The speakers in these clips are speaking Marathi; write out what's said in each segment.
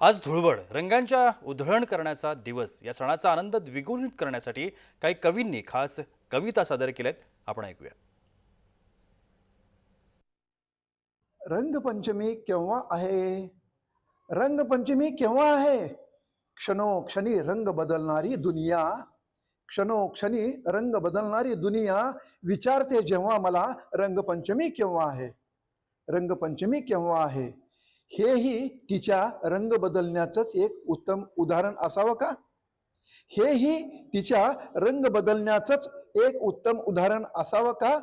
आज धुळवड रंगांच्या उधळण करण्याचा दिवस या सणाचा आनंद द्विगुणित करण्यासाठी काही कवींनी खास कविता सादर केल्यात. आपण ऐकूया. रंगपंचमी केव्हा आहे? रंगपंचमी केव्हा आहे? क्षणोक्षणी रंग बदलणारी दुनिया क्षणोक्षणी रंग बदलणारी दुनिया विचारते जेव्हा मला रंगपंचमी केव्हा आहे? रंगपंचमी केव्हा आहे? हेही तिच्या रंग बदलण्याचंच एक उत्तम उदाहरण असावं का? हेही तिच्या रंग बदलण्याचंच एक उत्तम उदाहरण असावं का?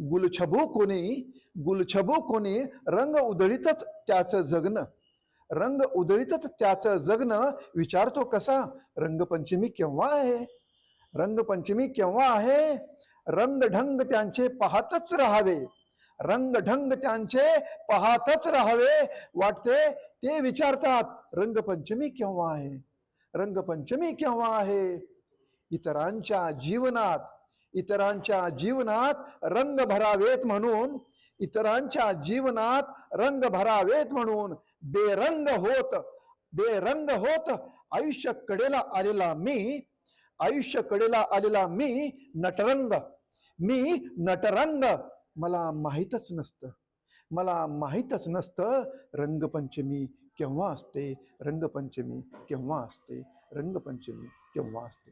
गुलछबू कोणी गुलछबू कोणी रंग उधळीतच त्याचं जगणं. रंग उधळीतच त्याचं जगणं विचारतो कसा? रंगपंचमी केव्हा आहे? रंगपंचमी केव्हा आहे? रंगढंग त्यांचे पाहतच राहावे. रंगढंग त्यांचे पाहतच राहावे. वाटते? ते विचारतात रंगपंचमी केव्हा आहे? रंगपंचमी केव्हा आहे? इतरांच्या जीवनात इतरांच्या जीवनात रंग भरावेत म्हणून इतरांच्या जीवनात रंग भरावेत म्हणून बेरंग होत बेरंग होत आयुष्य कडेला आलेला मी आयुष्य कडेला आलेला मी नटरंग मी नटरंग. मला माहीतच नसतं. मला माहीतच नसतं रंगपंचमी केव्हा असते? रंगपंचमी केव्हा असते? रंगपंचमी केव्हा असते?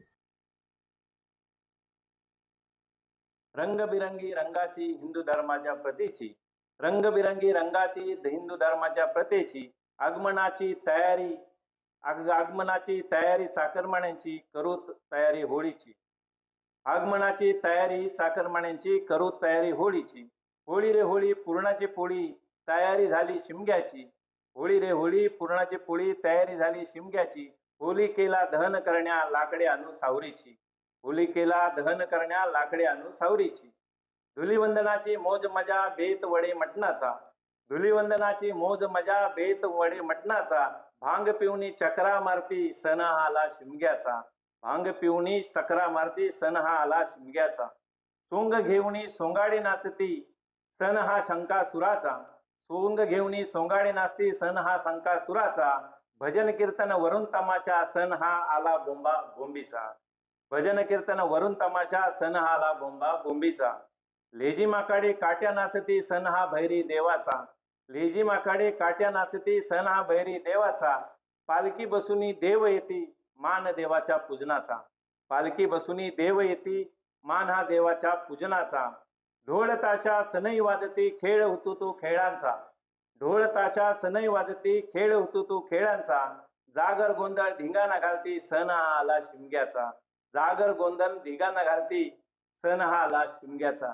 रंगबिरंगी रंगाची हिंदू धर्माच्या प्रतीची रंगबिरंगी रंगाची हिंदू धर्माच्या प्रतीची आगमनाची तयारी आग आगमनाची तयारी चाकरमान्यांची करूत तयारी होळीची. आगमनाची तयारी चाकरमान्यांची करू तयारी होळीची. होळी रे होळी पूर्णाची पोळी तयारी झाली शिमग्याची. होळी रे होळी पूर्णाची पोळी तयारी झाली शिमग्याची. होलिकेला दहन करण्या लाकडे आणू सावरीची. होलिकेला दहन करण्या लाकडे आणू सावरीची. धुलिवंदनाची मोज मजा बेत वडे मटणाचा. धुलिवंदनाची मोज मजा बेत वडे मटणाचा. भांग पिवणी चक्रा मारती सण आला शिमग्याचा. भांग पिवणी चक्रा मारती सण हा आला शिमग्याचा. सोंग घेऊनी सोंगाडी नाचती सण हा शंका सुराचा. सोंग घेऊनी सोंगाडी नाचती सण हा शंका सुराचा. भजन कीर्तन वरुण तमाशा सण हा आला बोंबा बोंबीचा. भजन कीर्तन वरुण तमाशा सण हा आला बोंबा बोंबीचा. लेजी माकाडे काट्या नाचती सण हा भैरी देवाचा. लेजी माकाडे काट्या नाचती सण हा भैरी देवाचा. पालखी बसुनी देव येती मान देवाच्या पूजनाचा. पालखी बसुनी देव येती मान हा देवाच्या पूजनाचा. ढोळ ताशा सनई वाजती खेळ होतो तो खेळांचा. ढोळ ताशा सनई वाजती खेळ होतो तो खेळांचा. जागर गोंधळ धिंगाणा घालती सण हा आला शिमग्याचा. जागर गोंधळ धिंगाणा घालती सण हा आला शिमग्याचा.